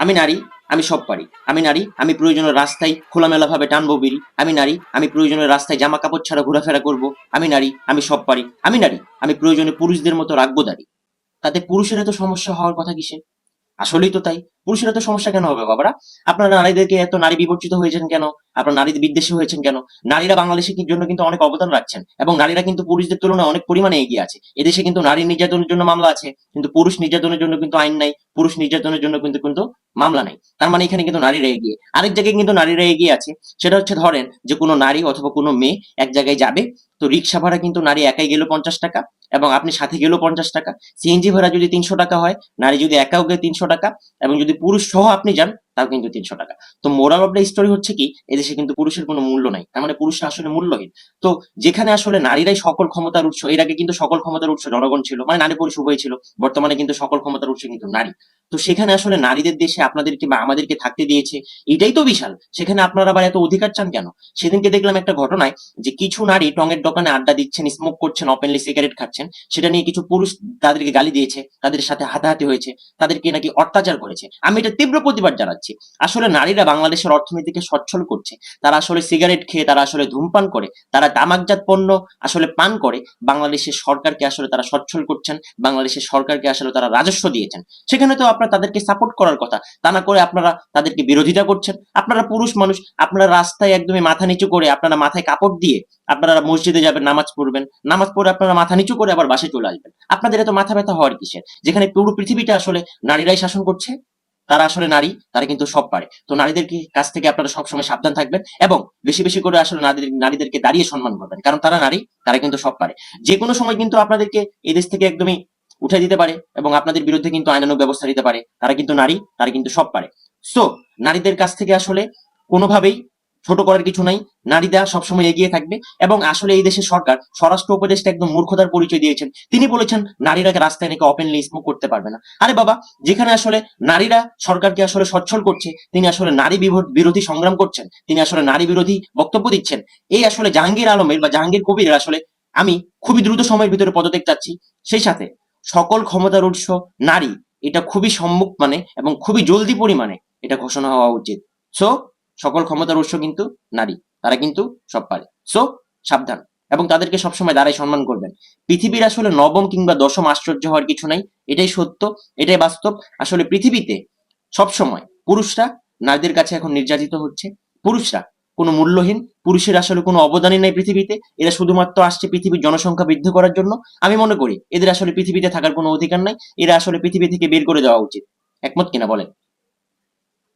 আমি নারী, আমি সব পারি। আমি নারী, আমি প্রয়োজনের রাস্তায় খোলামেলা ভাবে টানবো বিড়ি। আমি নারী, আমি প্রয়োজনের রাস্তায় জামা কাপড় ছাড়া ঘোরাফেরা করব। আমি নারী, আমি সব পারি। আমি নারী, আমি প্রয়োজনে পুরুষদের মতো রাখব দাঁড়ি তাতে পুরুষের এত সমস্যা হওয়ার কথা কিসে আসলেই তো তাই। পুরুষের এত সমস্যা কেন হবে বাবারা? আপনারা নারীদেরকে এত নারী বিবর্চিত হয়েছেন কেন? আপনারা নারী বিদ্বেষী হয়েছেন কেন? নারীরা বাংলাদেশের জন্য কিন্তু অনেক অবদান রাখছেন? এবং নারীরা কিন্তু পুরুষদের তুলনায় অনেক পরিমাণে এগিয়ে আছে। এদেশে কিন্তু নারী নির্যাতনের জন্য মামলা আছে, কিন্তু পুরুষ নির্যাতনের জন্য কিন্তু আইন নাই, পুরুষ নির্যাতনের জন্য কিন্তু কিন্তু মামলা নাই। তার মানে এখানে কিন্তু নারীরা এগিয়ে, আরেক জায়গায় কিন্তু নারীরা এগিয়ে আছে, সেটা হচ্ছে ধরেন যে কোনো নারী অথবা কোনো মেয়ে এক জায়গায় যাবে, তো রিক্সা ভাড়া কিন্তু নারী একাই গেল পঞ্চাশ টাকা, এবং আপনি সাথে গেলেও পঞ্চাশ টাকা। সিএনজি ভাড়া যদি তিনশো টাকা হয়, নারী যদি একাও গেলে তিনশো টাকা, এবং যদি পুরুষ সহ আপনি যান, তাও কিন্তু তিনশো টাকা। তো মোরাল অফ দ্য স্টোরি হচ্ছে কি, এদেশে কিন্তু পুরুষের কোনো মূল্য নাই। তার মানে পুরুষরা আসলে মূল্যহীন। তো যেখানে আসলে নারীরাই সকল ক্ষমতার উৎস, এর আগে কিন্তু সকল ক্ষমতার উৎস জনগণ ছিল মানে নারী পুরুষ উভয় ছিল, বর্তমানে কিন্তু সকল ক্ষমতার উৎস কিন্তু নারী। তো সেখানে আসলে নারীদের দেশে আপনাদেরকে বা আমাদেরকে থাকতে দিয়েছে, এটাই তো বিশাল। সেখানে আপনারা আবার এত অধিকার চান কেন? সেদিনকে দেখলাম একটা ঘটনায় যে কিছু নারী টঙের দোকানে আড্ডা দিচ্ছেন স্মোক করছেন ওপেনলি সিগারেট খাচ্ছেন। সেটা নিয়ে কিছু পুরুষ তাদেরকে গালি দিয়েছে, তাদের সাথে হাতাহাতি হয়েছে, তাদেরকে নাকি অত্যাচার করেছে। আমি এটা তীব্র প্রতিবাদ জানাচ্ছি। আসলে নারীরা বাংলাদেশের অর্থনীতিকে সচ্ছল করছে। তারা আসলে সিগারেট খেয়ে তারা আসলে ধূমপান করে, তারা তামাকজাত পণ্য আসলে পান করে। বাংলাদেশের সরকারকে আসলে তারা সচ্ছল করছেন, বাংলাদেশের সরকারকে আসলে তারা রাজস্ব দিয়েছেন। সেখানে তো আপনারা তাদেরকে সাপোর্ট করার কথা। তা না করে আপনারা তাদেরকে বিরোধিতা করছেন। আপনারা পুরুষ মানুষ, আপনারা রাস্তায় একদমই মাথা নিচু করে আপনারা মাথায় কাপড় দিয়ে আপনারা মসজিদে যাবেন, নামাজ পড়বেন। নামাজ পড়ে আপনারা মাথা নিচু করে আবার বাসে চলে আসবেন। আপনাদের এত মাথা ব্যথা হওয়ার কিসের? যেখানে পুরো পৃথিবীটা আসলে নারীরাই শাসন করছে, তারা আসলে নারী, তারা কিন্তু সব পারে। তো নারীদেরকে কাছ থেকে আপনারা সবসময় সাবধান থাকবেন এবং বেশি বেশি করে আসলে নারীদের, নারীদেরকে দাঁড়িয়ে সম্মান করবেন। কারণ তারা নারী, তারা কিন্তু সব পারে। যে কোনো সময় কিন্তু আপনাদেরকে এদেশ থেকে একদমই উঠে দিতে পারে এবং আপনাদের বিরুদ্ধে কিন্তু আইনানুগ ব্যবস্থা নিতে পারে। তারা কিন্তু নারী, তারা কিন্তু সব পারে। সো নারীদের কাছ থেকে আসলে কোনোভাবেই ছোট করার কিছু নাই। নারীরা সবসময় এগিয়ে থাকবে এবং আসলে এই দেশের সরকার, স্বরাষ্ট্র উপদেষ্টা একদম মূর্খতার পরিচয় দিয়েছেন। তিনি বলেছেন, নারীরা রাস্তায় নাকি ওপেনলি স্মোক করতে পারবে না। আরে বাবা, যেখানে আসলে নারীরা সরকারকে আসলে সচ্ছল করছে, তিনি আসলে নারী বিরোধী সংগ্রাম করছেন, তিনি আসলে নারী বিরোধী বক্তব্য দিচ্ছেন। এই আসলে জাহাঙ্গীর আলমের বা জাহাঙ্গীর কবিরের আসলে আমি খুবই দ্রুত সময়ের ভিতরে পদত্যাগ চাচ্ছি। সেই সাথে সকল ক্ষমতার উৎস নারী। এটা খুবই সম্মুখ মানে এবং খুবই জলদি পরিমাণে এটা ঘোষণা হওয়া উচিত। সো সকল ক্ষমতার উৎস কিন্তু নারী। তারা কিন্তু সব পারে। সো সাবধান। এবং তাদেরকে সবসময় দাঁড়াই সম্মান করবেন। পৃথিবীর আসলে নবম কিংবা দশম আশ্চর্য হওয়ার কিছু নাই। এটাই সত্য, এটাই বাস্তব। আসলে পৃথিবীতে সবসময় পুরুষরা নারীদের কাছে এখন নির্যাতিত হচ্ছে। পুরুষরা কোনো মূল্যহীন, পুরুষের আসলে কোনো অবদানই নাই পৃথিবীতে, এরা শুধুমাত্র আসছে পৃথিবীর জনসংখ্যা বৃদ্ধি করার জন্য। আমি মনে করি, এদের আসলে পৃথিবীতে থাকার কোনো অধিকার নাই, এরা আসলে পৃথিবী থেকে বের করে দেওয়া উচিত। একমত কিনা বলেন?